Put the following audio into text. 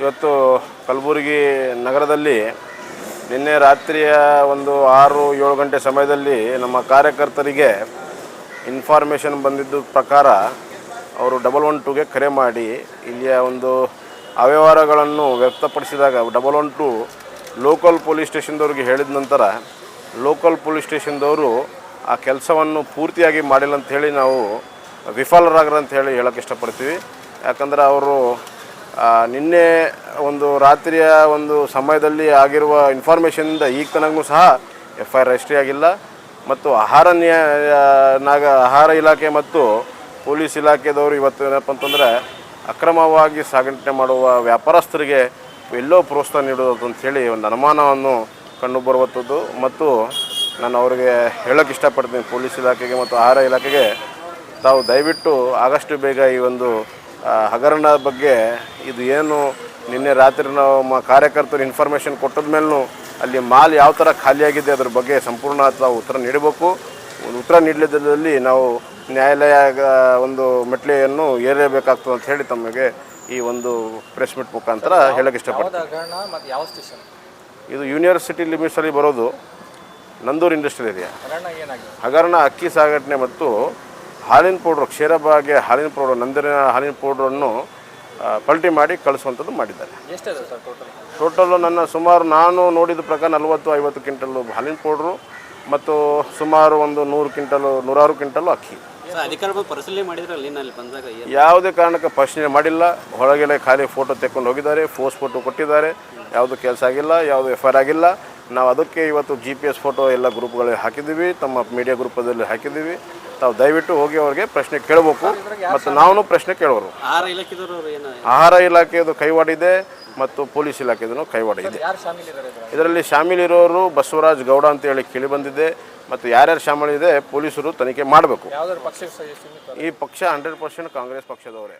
ಇವತ್ತು ಕಲಬುರಗಿ ನಗರದಲ್ಲಿ ನಿನ್ನೆ ರಾತ್ರಿಯ ಒಂದು ಆರು ಏಳು ಗಂಟೆ ಸಮಯದಲ್ಲಿ ನಮ್ಮ ಕಾರ್ಯಕರ್ತರಿಗೆ ಇನ್ಫಾರ್ಮೇಷನ್ ಬಂದಿದ್ದ ಪ್ರಕಾರ ಅವರು ಡಬಲ್ ಒನ್ ಟೂಗೆ ಕರೆ ಮಾಡಿ ಇಲ್ಲಿಯ ಒಂದು ಅವ್ಯವಹಾರಗಳನ್ನು ವ್ಯಕ್ತಪಡಿಸಿದಾಗ double one two local police ಸ್ಟೇಷನ್ದವ್ರಿಗೆ ಹೇಳಿದ ನಂತರ ಲೋಕಲ್ ಪೊಲೀಸ್ ಸ್ಟೇಷನ್ದವರು ಆ ಕೆಲಸವನ್ನು ಪೂರ್ತಿಯಾಗಿ ಮಾಡಿಲ್ಲ ಅಂತ ಹೇಳಿ ನಾವು ವಿಫಲರಾಗ್ರಂತ ಹೇಳಿ ಹೇಳೋಕ್ಕೆ ಇಷ್ಟಪಡ್ತೀವಿ. ಯಾಕಂದ್ರೆ ಅವರು ನಿನ್ನೆ ಒಂದು ರಾತ್ರಿಯ ಒಂದು ಸಮಯದಲ್ಲಿ ಆಗಿರುವ ಇನ್ಫಾರ್ಮೇಷನಿಂದ ಈಗ ತನಗೂ ಸಹ ಎಫ್ ಐ ಆರ್ ರಿಜಿಸ್ಟ್ರಿ ಆಗಿಲ್ಲ. ಮತ್ತು ಆಹಾರ ನಾಗ, ಆಹಾರ ಇಲಾಖೆ ಮತ್ತು ಪೊಲೀಸ್ ಇಲಾಖೆದವರು ಇವತ್ತು ಏನಪ್ಪ ಅಂತಂದರೆ ಅಕ್ರಮವಾಗಿ ಸಾಗಾಣಿಕೆ ಮಾಡುವ ವ್ಯಾಪಾರಸ್ಥರಿಗೆ ಎಲ್ಲೋ ಪ್ರೋತ್ಸಾಹ ನೀಡುವುದು ಅಂಥೇಳಿ ಒಂದು ಅನುಮಾನವನ್ನು ಕಂಡು ಬರುವಂಥದ್ದು ಮತ್ತು ನಾನು ಅವರಿಗೆ ಹೇಳೋಕ್ಕೆ ಇಷ್ಟಪಡ್ತೀನಿ, ಪೊಲೀಸ್ ಇಲಾಖೆಗೆ ಮತ್ತು ಆಹಾರ ಇಲಾಖೆಗೆ ತಾವು ದಯವಿಟ್ಟು ಆಗಷ್ಟು ಬೇಗ ಈ ಒಂದು ಆ, ಹಗರಣದ ಬಗ್ಗೆ ಇದು ಏನು ನಿನ್ನೆ ರಾತ್ರಿ ನಾವು ಮ ಕಾರ್ಯಕರ್ತರು ಇನ್ಫಾರ್ಮೇಷನ್ ಕೊಟ್ಟದ ಮೇಲೂ ಅಲ್ಲಿ ಮಾಲ್ ಯಾವ ಥರ ಖಾಲಿಯಾಗಿದೆ ಅದ್ರ ಬಗ್ಗೆ ಸಂಪೂರ್ಣ ತಾವು ಉತ್ತರ ನೀಡಬೇಕು. ಒಂದು ಉತ್ತರ ನೀಡಲಿದ್ದಲ್ಲಿ ನಾವು ನ್ಯಾಯಾಲಯ ಒಂದು ಮೆಟ್ಲೆಯನ್ನು ಏರಲೇಬೇಕಾಗ್ತದೆ ಅಂತ ಹೇಳಿ ತಮಗೆ ಈ ಒಂದು ಪ್ರೆಸ್ ಮೀಟ್ ಮುಖಾಂತರ ಹೇಳಕ್ಕೆ ಇಷ್ಟಪಡ್ತೀನಿ. ಹಗರಣ ಇದು ಯೂನಿವರ್ಸಿಟಿ ಲಿಮಿಟ್ಸಲ್ಲಿ ಬರೋದು. ನಂದೂರು ಇಂಡಸ್ಟ್ರಿ ಏರಿಯಾ ಹಗರಣ ಹಗರಣ ಅಕ್ಕಿ ಸಾಗಣೆ ಮತ್ತು ಹಾಲಿನ ಪೌಡ್ರು ಕ್ಷೀರಭಾಗ್ಯ ಹಾಲಿನ ಪೌಡ್ರು ನಂದಿನ ಹಾಲಿನ ಪೌಡ್ರನ್ನು ಪಲ್ಟಿ ಮಾಡಿ ಕಳಿಸುವಂಥದ್ದು ಮಾಡಿದ್ದಾರೆ. ಟೋಟಲ್ಲು ನನ್ನ ಸುಮಾರು ನಾನು ನೋಡಿದ ಪ್ರಕಾರ ನಲವತ್ತು ಐವತ್ತು ಕ್ವಿಂಟಲು ಹಾಲಿನ ಪೌಡ್ರು ಮತ್ತು ಸುಮಾರು ಒಂದು ನೂರು ಕ್ವಿಂಟಲು ನೂರಾರು ಕ್ವಿಂಟಲು ಅಕ್ಕಿ. ಯಾವುದೇ ಕಾರಣಕ್ಕೆ ಪರಿಶೀಲನೆ ಮಾಡಿಲ್ಲ. ಹೊರಗೆಲೆ ಖಾಲಿ ಫೋಟೋ ತೆಕ್ಕೊಂಡು ಹೋಗಿದ್ದಾರೆ ಫೋಸ್ ಫೋಟೋ ಕೊಟ್ಟಿದ್ದಾರೆ. ಯಾವುದು ಕೆಲಸ ಆಗಿಲ್ಲ ಯಾವುದು ಎಫ್ ಐ ಆರ್ ಆಗಿಲ್ಲ. ನಾವು ಅದಕ್ಕೆ ಇವತ್ತು ಜಿ ಪಿ ಎಸ್ ಫೋಟೋ ಎಲ್ಲ ಗ್ರೂಪ್ಗಳಲ್ಲಿ ಹಾಕಿದ್ದೀವಿ. ತಮ್ಮ ಮೀಡಿಯಾ ಗ್ರೂಪದಲ್ಲಿ ಹಾಕಿದ್ದೀವಿ. ತಾವು ದಯವಿಟ್ಟು ಹೋಗಿ ಅವ್ರಿಗೆ ಪ್ರಶ್ನೆ ಕೇಳಬೇಕು. ಮತ್ತು ನಾವು ಪ್ರಶ್ನೆ ಕೇಳೋರು. ಆಹಾರ ಇಲಾಖೆದವರು ಏನು? ಆಹಾರ ಇಲಾಖೆಯದು ಕೈವಾಡಿದೆ ಮತ್ತು ಪೊಲೀಸ್ ಇಲಾಖೆದೂ ಕೈವಾಡಿದೆ ಇದ್ರಲ್ಲಿ? ಶಾಮೀಲಿರೋರು ಬಸವರಾಜ್ ಗೌಡ ಅಂತೇಳಿ ಕೇಳಿ ಬಂದಿದೆ. ಮತ್ತು ಯಾರ್ಯಾರು ಶಾಮೀಲಿದೆ ಪೊಲೀಸರು ತನಿಖೆ ಮಾಡಬೇಕು. ಈ ಪಕ್ಷ ಹಂಡ್ರೆಡ್ ಪರ್ಸೆಂಟ್ ಕಾಂಗ್ರೆಸ್ ಪಕ್ಷದವರೇ.